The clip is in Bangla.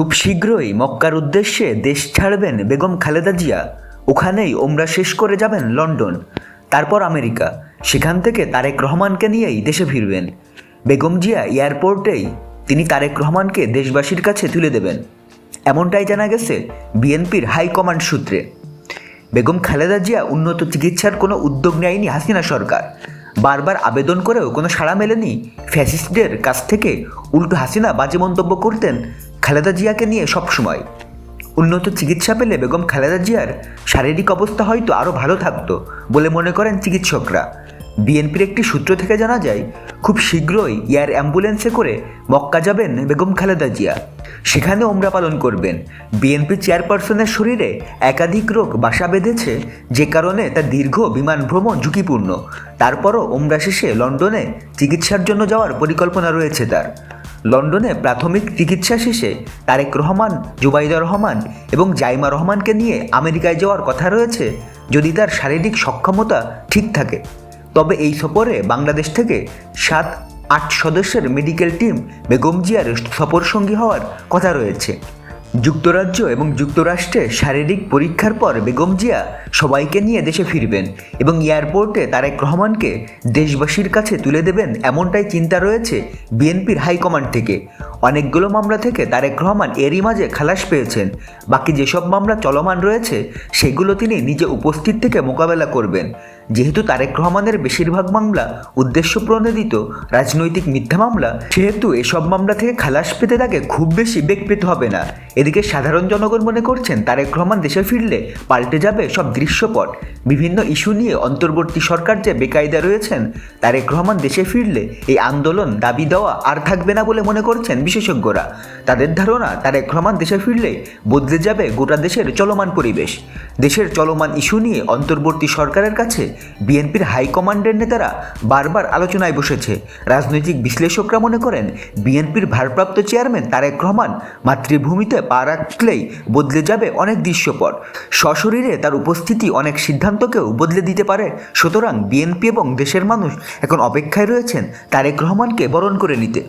খুব শীঘ্রই মক্কার উদ্দেশ্যে দেশ ছাড়বেন বেগম খালেদা জিয়া। ওখানেই ওমরা শেষ করে যাবেন লন্ডন, তারপর আমেরিকা। সেখান থেকে তারেক রহমানকে নিয়েই দেশে ফিরবেন। বেগম জিয়া এয়ারপোর্টেই তিনি তারেক রহমানকে দেশবাসীর কাছে তুলে দেবেন। এমনটাই জানা গেছে বিএনপির হাইকমান্ড সূত্রে। বেগম খালেদা জিয়া উন্নত চিকিৎসার কোনো উদ্যোগ নেয়নি হাসিনা সরকার। বারবার আবেদন করেও কোনো সাড়া মেলেনি ফ্যাসিস্টদের কাছ থেকে। উল্টো হাসিনা বাজে মন্তব্য করতেন খালেদা জিয়াকে নিয়ে সবসময় উন্নত চিকিৎসা পেলে বেগম খালেদা জিয়ার শারীরিক অবস্থা হয়তো আরও ভালো থাকতো বলে মনে করেন চিকিৎসকরা। বিএনপির একটি সূত্র থেকে জানা যায়, খুব শীঘ্রই এয়ার অ্যাম্বুলেন্সে করে মক্কা যাবেন বেগম খালেদা জিয়া। সেখানে ওমরা পালন করবেন। বিএনপি চেয়ারপারসনের শরীরে একাধিক রোগ বাসা বেঁধেছে, যে কারণে তার দীর্ঘ বিমান ভ্রমণ ঝুঁকিপূর্ণ। তারপরও ওমরা শেষে লন্ডনে চিকিৎসার জন্য যাওয়ার পরিকল্পনা রয়েছে তার। লন্ডনে প্রাথমিক চিকিৎসা শেষে তারেক রহমান, জুবাইদা রহমান এবং জাইমা রহমানকে নিয়ে আমেরিকায় যাওয়ার কথা রয়েছে, যদি তার শারীরিক সক্ষমতা ঠিক থাকে। তবে এই সফরে বাংলাদেশ থেকে সাত, আট সদস্যের মেডিকেল টিম বেগম জিয়ার সফরসঙ্গী হওয়ার কথা রয়েছে। যুক্তরাজ্য এবং যুক্তরাষ্ট্রে শারীরিক পরীক্ষার পর বেগম জিয়া সবাইকে নিয়ে দেশে ফিরবেন এবং এয়ারপোর্টে তারেক রহমানকে দেশবাসীর কাছে তুলে দেবেন এমনটাই চিন্তা রয়েছে বিএনপির হাইকমান্ড থেকে। অনেকগুলো মামলা থেকে তারেক রহমান এরই মাঝে খালাস পেয়েছেন। বাকি যেসব মামলা চলমান রয়েছে, সেগুলো তিনি নিজে উপস্থিত থেকে মোকাবেলা করবেন। যেহেতু তারেক রহমানের বেশিরভাগ মামলা উদ্দেশ্য প্রণোদিত রাজনৈতিক মিথ্যা মামলা, সেহেতু এসব মামলা থেকে খালাস পেতে তাকে খুব বেশি বেগ পেতে হবে না। এদিকে সাধারণ জনগণ মনে করছেন, তারেক রহমান দেশে ফিরলে পাল্টে যাবে সব দৃশ্যপট। বিভিন্ন ইস্যু নিয়ে অন্তর্বর্তী সরকার যে বেকায়দা রয়েছেন, তারেক রহমান দেশে ফিরলে এই আন্দোলন দাবি দেওয়া আর থাকবে না বলে মনে করছেন বিশেষজ্ঞরা। তাদের ধারণা, তারেক রহমান দেশে ফিরলে বদলে যাবে গোটা দেশের চলমান পরিবেশ। দেশের চলমান ইস্যু নিয়ে অন্তর্বর্তী সরকারের কাছে বিএনপির হাইকমান্ডের নেতারা বারবার আলোচনায় বসেছে। রাজনৈতিক বিশ্লেষকরা মনে করেন, বিএনপির ভারপ্রাপ্ত চেয়ারম্যান তারেক রহমান মাতৃভূমিতে পা রাখলেই বদলে যাবে অনেক দৃশ্যপট। সশরীরে তার উপস্থিতি অনেক সিদ্ধান্তকেও বদলে দিতে পারে। সুতরাং বিএনপি এবং দেশের মানুষ এখন অপেক্ষায় রয়েছেন তারেক রহমানকে বরণ করে নিতে।